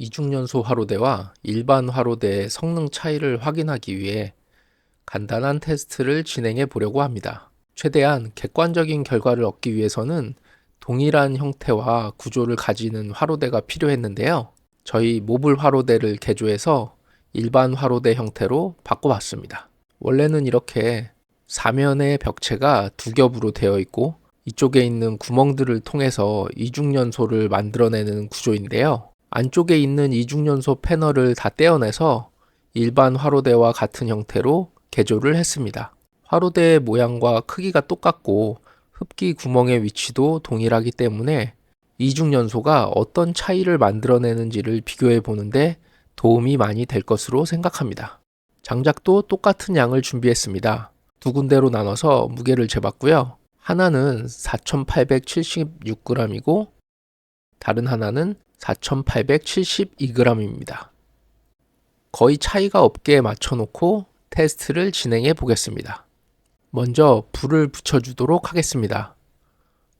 이중연소 화로대와 일반 화로대의 성능 차이를 확인하기 위해 간단한 테스트를 진행해 보려고 합니다. 최대한 객관적인 결과를 얻기 위해서는 동일한 형태와 구조를 가지는 화로대가 필요했는데요. 저희 모듈 화로대를 개조해서 일반 화로대 형태로 바꿔봤습니다. 원래는 이렇게 사면의 벽체가 두 겹으로 되어 있고 이쪽에 있는 구멍들을 통해서 이중연소를 만들어내는 구조인데요. 안쪽에 있는 이중연소 패널을 다 떼어내서 일반 화로대와 같은 형태로 개조를 했습니다. 화로대의 모양과 크기가 똑같고 흡기 구멍의 위치도 동일하기 때문에 이중연소가 어떤 차이를 만들어내는지를 비교해 보는데 도움이 많이 될 것으로 생각합니다. 장작도 똑같은 양을 준비했습니다. 두 군데로 나눠서 무게를 재봤고요. 하나는 4,876g이고 다른 하나는 4,872g입니다. 거의 차이가 없게 맞춰놓고 테스트를 진행해 보겠습니다. 먼저 불을 붙여주도록 하겠습니다.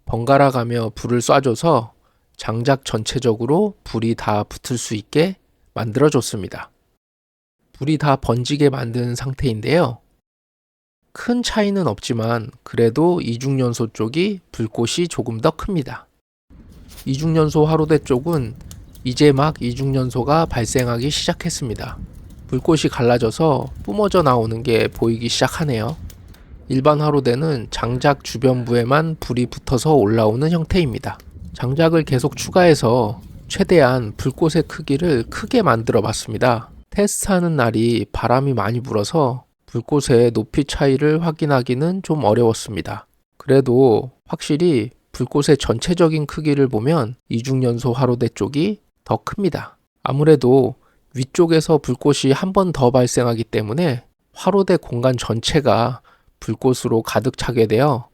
번갈아 가며 불을 쏴줘서 장작 전체적으로 불이 다 붙을 수 있게 만들어 줬습니다. 불이 다 번지게 만든 상태인데요. 큰 차이는 없지만 그래도 이중연소 쪽이 불꽃이 조금 더 큽니다. 이중연소 화로대 쪽은 이제 막 이중연소가 발생하기 시작했습니다. 불꽃이 갈라져서 뿜어져 나오는 게 보이기 시작하네요. 일반 화로대는 장작 주변부에만 불이 붙어서 올라오는 형태입니다. 장작을 계속 추가해서 최대한 불꽃의 크기를 크게 만들어 봤습니다. 테스트하는 날이 바람이 많이 불어서 불꽃의 높이 차이를 확인하기는 좀 어려웠습니다. 그래도 확실히 불꽃의 전체적인 크기를 보면 이중연소 화로대 쪽이 더 큽니다. 아무래도 위쪽에서 불꽃이 한 번 더 발생하기 때문에 화로대 공간 전체가 불꽃으로 가득 차게 되어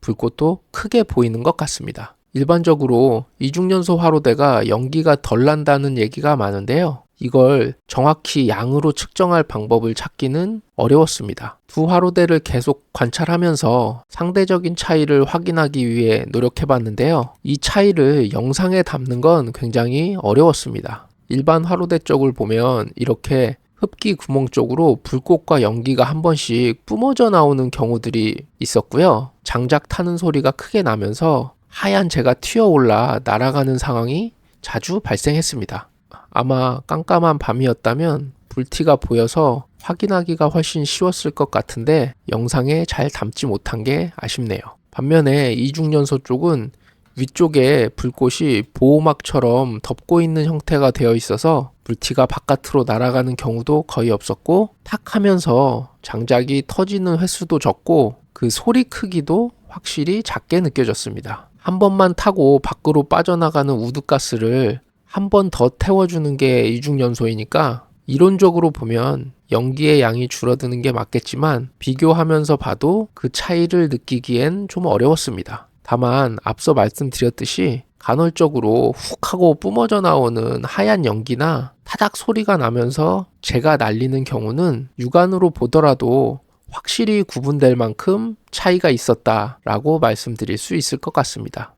불꽃도 크게 보이는 것 같습니다. 일반적으로 이중연소 화로대가 연기가 덜 난다는 얘기가 많은데요. 이걸 정확히 양으로 측정할 방법을 찾기는 어려웠습니다. 두 화로대를 계속 관찰하면서 상대적인 차이를 확인하기 위해 노력해 봤는데요. 이 차이를 영상에 담는 건 굉장히 어려웠습니다. 일반 화로대 쪽을 보면 이렇게 흡기 구멍 쪽으로 불꽃과 연기가 한 번씩 뿜어져 나오는 경우들이 있었고요. 장작 타는 소리가 크게 나면서 하얀 재가 튀어올라 날아가는 상황이 자주 발생했습니다. 아마 깜깜한 밤이었다면 불티가 보여서 확인하기가 훨씬 쉬웠을 것 같은데 영상에 잘 담지 못한 게 아쉽네요. 반면에 이중연소 쪽은 위쪽에 불꽃이 보호막처럼 덮고 있는 형태가 되어 있어서 불티가 바깥으로 날아가는 경우도 거의 없었고 탁 하면서 장작이 터지는 횟수도 적고 그 소리 크기도 확실히 작게 느껴졌습니다. 한 번만 타고 밖으로 빠져나가는 우드가스를 한 번 더 태워주는 게 이중연소이니까 이론적으로 보면 연기의 양이 줄어드는 게 맞겠지만 비교하면서 봐도 그 차이를 느끼기엔 좀 어려웠습니다. 다만 앞서 말씀드렸듯이 간헐적으로 훅 하고 뿜어져 나오는 하얀 연기나 타닥 소리가 나면서 재가 날리는 경우는 육안으로 보더라도 확실히 구분될 만큼 차이가 있었다라고 말씀드릴 수 있을 것 같습니다.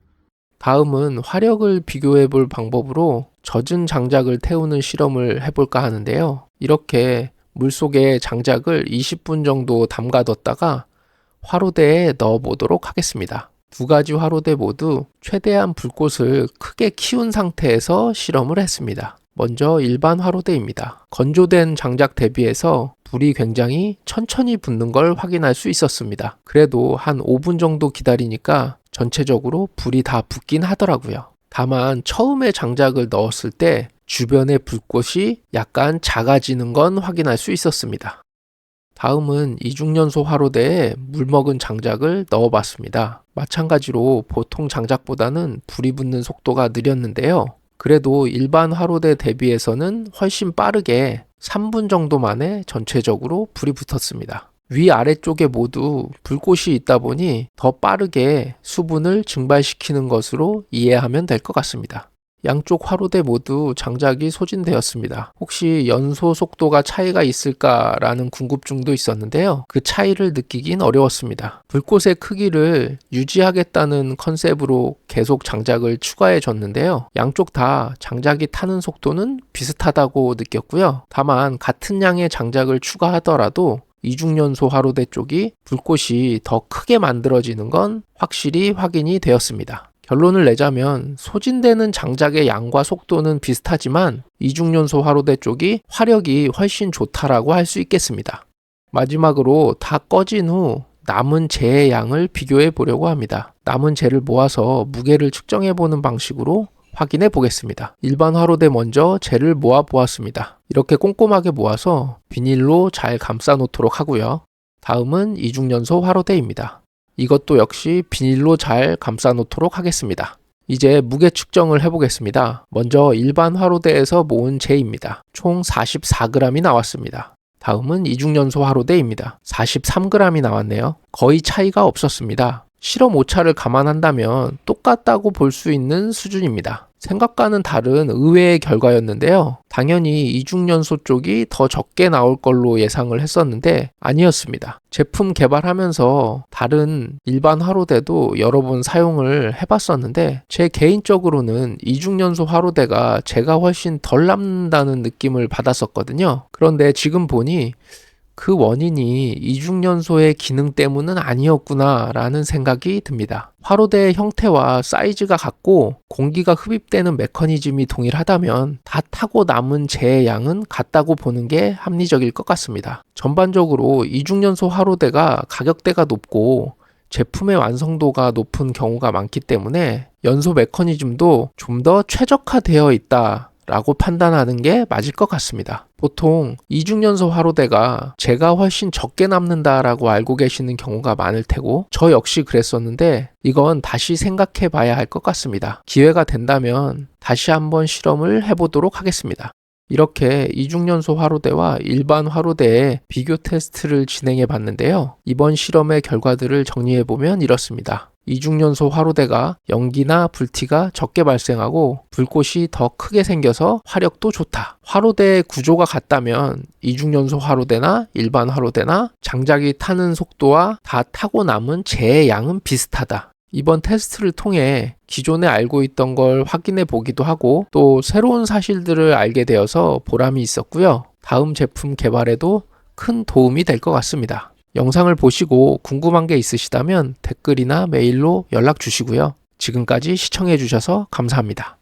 다음은 화력을 비교해 볼 방법으로 젖은 장작을 태우는 실험을 해볼까 하는데요. 이렇게 물속에 장작을 20분 정도 담가뒀다가 화로대에 넣어 보도록 하겠습니다. 두 가지 화로대 모두 최대한 불꽃을 크게 키운 상태에서 실험을 했습니다. 먼저 일반 화로대입니다. 건조된 장작 대비해서 불이 굉장히 천천히 붙는 걸 확인할 수 있었습니다. 그래도 한 5분 정도 기다리니까 전체적으로 불이 다 붙긴 하더라고요. 다만 처음에 장작을 넣었을 때 주변의 불꽃이 약간 작아지는 건 확인할 수 있었습니다. 다음은 이중연소 화로대에 물 먹은 장작을 넣어봤습니다. 마찬가지로 보통 장작보다는 불이 붙는 속도가 느렸는데요. 그래도 일반 화로대 대비해서는 훨씬 빠르게 3분 정도 만에 전체적으로 불이 붙었습니다. 위 아래쪽에 모두 불꽃이 있다 보니 더 빠르게 수분을 증발시키는 것으로 이해하면 될 것 같습니다. 양쪽 화로대 모두 장작이 소진되었습니다. 혹시 연소 속도가 차이가 있을까라는 궁금증도 있었는데요. 그 차이를 느끼긴 어려웠습니다. 불꽃의 크기를 유지하겠다는 컨셉으로 계속 장작을 추가해 줬는데요. 양쪽 다 장작이 타는 속도는 비슷하다고 느꼈고요. 다만 같은 양의 장작을 추가하더라도 이중연소 화로대 쪽이 불꽃이 더 크게 만들어지는 건 확실히 확인이 되었습니다. 결론을 내자면 소진되는 장작의 양과 속도는 비슷하지만 이중연소 화로대 쪽이 화력이 훨씬 좋다라고 할 수 있겠습니다. 마지막으로 다 꺼진 후 남은 재의 양을 비교해 보려고 합니다. 남은 재를 모아서 무게를 측정해 보는 방식으로 확인해 보겠습니다. 일반 화로대 먼저 재를 모아 보았습니다. 이렇게 꼼꼼하게 모아서 비닐로 잘 감싸 놓도록 하고요. 다음은 이중연소 화로대입니다. 이것도 역시 비닐로 잘 감싸 놓도록 하겠습니다. 이제 무게 측정을 해보겠습니다. 먼저 일반 화로대에서 모은 재입니다. 총 44g이 나왔습니다. 다음은 이중연소 화로대입니다. 43g이 나왔네요. 거의 차이가 없었습니다. 실험 오차를 감안한다면 똑같다고 볼 수 있는 수준입니다. 생각과는 다른 의외의 결과였는데요. 당연히 이중연소 쪽이 더 적게 나올 걸로 예상을 했었는데 아니었습니다. 제품 개발하면서 다른 일반 화로대도 여러 번 사용을 해봤었는데 제 개인적으로는 이중연소 화로대가 제가 훨씬 덜 남는다는 느낌을 받았었거든요. 그런데 지금 보니 그 원인이 이중연소의 기능 때문은 아니었구나라는 생각이 듭니다. 화로대의 형태와 사이즈가 같고 공기가 흡입되는 메커니즘이 동일하다면 다 타고 남은 재의 양은 같다고 보는 게 합리적일 것 같습니다. 전반적으로 이중연소 화로대가 가격대가 높고 제품의 완성도가 높은 경우가 많기 때문에 연소 메커니즘도 좀 더 최적화되어 있다 라고 판단하는 게 맞을 것 같습니다. 보통 이중연소 화로대가 제가 훨씬 적게 남는다라고 알고 계시는 경우가 많을 테고 저 역시 그랬었는데 이건 다시 생각해 봐야 할 것 같습니다. 기회가 된다면 다시 한번 실험을 해보도록 하겠습니다. 이렇게 이중연소 화로대와 일반 화로대의 비교 테스트를 진행해 봤는데요. 이번 실험의 결과들을 정리해 보면 이렇습니다. 이중연소 화로대가 연기나 불티가 적게 발생하고 불꽃이 더 크게 생겨서 화력도 좋다. 화로대의 구조가 같다면 이중연소 화로대나 일반 화로대나 장작이 타는 속도와 다 타고 남은 재의 양은 비슷하다. 이번 테스트를 통해 기존에 알고 있던 걸 확인해 보기도 하고 또 새로운 사실들을 알게 되어서 보람이 있었고요. 다음 제품 개발에도 큰 도움이 될 것 같습니다. 영상을 보시고 궁금한 게 있으시다면 댓글이나 메일로 연락 주시고요. 지금까지 시청해 주셔서 감사합니다.